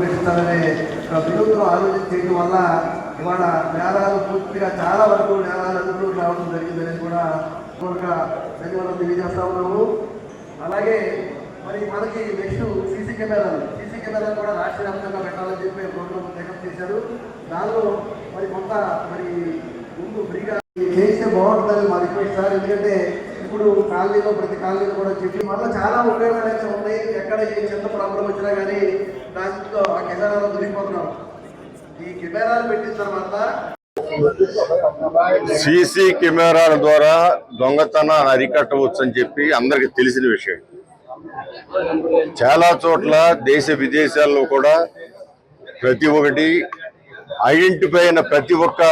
పెడతారనే ప్రభుత్వం ఆలోచించడం వల్ల ఇవాళ నేరాలు పూర్తిగా చాలా వరకు నేరాలు అదుపులోకి రావడం జరిగిందని కూడా ధన్యవాదాలు తెలియజేస్తా ఉన్నాము. అలాగే మరి మనకి నెక్స్ట్ సీసీ కెమెరాలు సీసీ కెమెరాలు కూడా రాష్ట్ర వ్యాప్తంగా పెట్టాలని చెప్పి ప్రభుత్వం చేశారు. దానిలో మరి కొంత మరి ముందు ఫ్రీగా చేస్తే బాగుంటుందని మా రిక్వెస్ట్ సార్. ఎందుకంటే ఇప్పుడు కాలనీలో ప్రతి కాలనీలో కూడా చెప్పి మళ్ళీ చాలా ఉపయోగాలు అయితే ఉన్నాయి. ఎక్కడ ఏ చిన్న ప్రాబ్లం వచ్చినా కానీ దాంట్లో ఆ కెమెరాలో దొరికిపోతున్నాం. ఈ కెమెరాలు పెట్టిన తర్వాత సీసీ కెమెరాల ద్వారా దొంగతనాన్ని అరికట్టవచ్చు అని చెప్పి అందరికి తెలిసిన విషయం. చాలా చోట్ల దేశ విదేశాల్లో కూడా ప్రతి ఒక్కటి ఐడెంటిఫై అయిన ప్రతి ఒక్క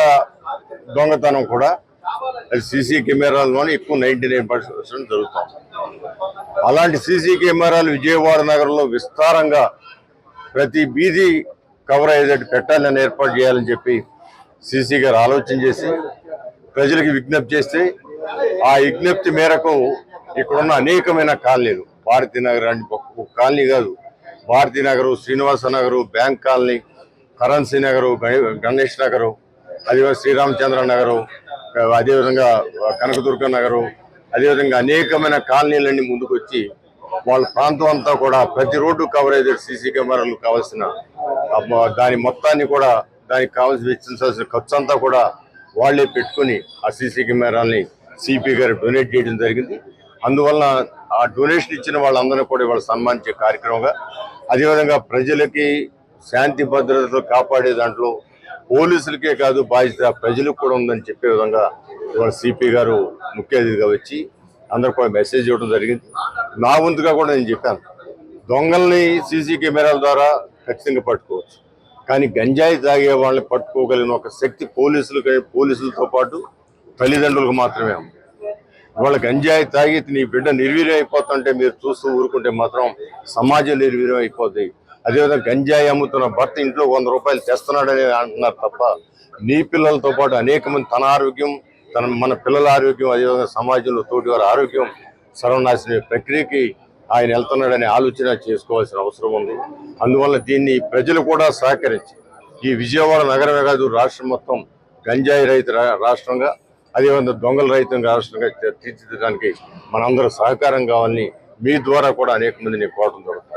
దొంగతనం కూడా అది సీసీ కెమెరాల్లోనే ఎక్కువ నైంటీ నైన్ పర్సెంట్ జరుగుతాం. అలాంటి సీసీ కెమెరాలు విజయవాడ నగరంలో విస్తారంగా ప్రతి బీది కవర్ అయ్యేటట్టు పెట్టాలని ఏర్పాటు చేయాలని చెప్పి సీసీ గారు ఆలోచన చేసి ప్రజలకు విజ్ఞప్తి చేస్తే ఆ విజ్ఞప్తి మేరకు ఇక్కడున్న అనేకమైన కాలనీలు భారతీనగర్ నగర్ అని ఒక కాలనీ కాదు Bharati Nagar Srinivasa Nagar bank colony currency Nagar Ganesh Nagar అదేవిధంగా శ్రీరామచంద్ర నగరు అదేవిధంగా కనకదుర్గ నగరు అదేవిధంగా అనేకమైన కాలనీలన్నీ ముందుకు వచ్చి వాళ్ళ ప్రాంతం అంతా కూడా ప్రతి రోడ్డు కవరేజ్ సీసీ కెమెరాలు కావాల్సిన దాని మొత్తాన్ని కూడా దానికి కావాల్సి వెచ్చించాల్సిన ఖర్చు అంతా కూడా వాళ్ళే పెట్టుకుని ఆ సీసీ కెమెరాల్ని సిపి గారు డొనేట్ చేయడం జరిగింది. అందువలన ఆ డొనేషన్ ఇచ్చిన వాళ్ళందరినీ కూడా ఇవాళ సన్మానించే కార్యక్రమంగా అదేవిధంగా ప్రజలకి శాంతి భద్రతలు కాపాడే దాంట్లో పోలీసులకే కాదు బాధ్యత ప్రజలకు కూడా ఉందని చెప్పే విధంగా ఇవాళ సిపి గారు ముఖ్య అతిథిగా వచ్చి అందరు కూడా మెసేజ్ ఇవ్వడం జరిగింది. నా వంతుగా కూడా నేను చెప్పాను. దొంగల్ని సీసీ కెమెరాల ద్వారా ఖచ్చితంగా పట్టుకోవచ్చు. కానీ గంజాయి తాగే వాళ్ళని పట్టుకోగలిగిన ఒక శక్తి పోలీసులు పోలీసులతో పాటు తల్లిదండ్రులకు మాత్రమే ఉంది. గంజాయి తాగి నీ బిడ్డ నిర్వీర్యం అయిపోతుంటే మీరు చూస్తూ ఊరుకుంటే మాత్రం సమాజం నిర్వీర్యం అయిపోద్ది. అదేవిధంగా గంజాయి అమ్ముతున్న భర్త ఇంట్లో వంద రూపాయలు తెస్తున్నాడని అంటున్నారు తప్ప నీ పిల్లలతో పాటు అనేక మంది తన ఆరోగ్యం తన మన పిల్లల ఆరోగ్యం అదేవిధంగా సమాజంలో తోటి వారి ఆరోగ్యం సర్వనాశన ప్రక్రియకి ఆయన వెళ్తున్నాడనే ఆలోచన చేసుకోవాల్సిన అవసరం ఉంది. అందువల్ల దీన్ని ప్రజలు కూడా సహకరించి ఈ విజయవాడ నగరమే కాదు రాష్ట్రం మొత్తం గంజాయి రైతు రా- రాష్ట్రంగా అదేవిధంగా దొంగల రైతు రాష్ట్రంగా తీర్చిదిద్దడానికి మనందరూ సహకారం కావాలని మీ ద్వారా కూడా అనేక మందిని కోరడం జరుగుతుంది.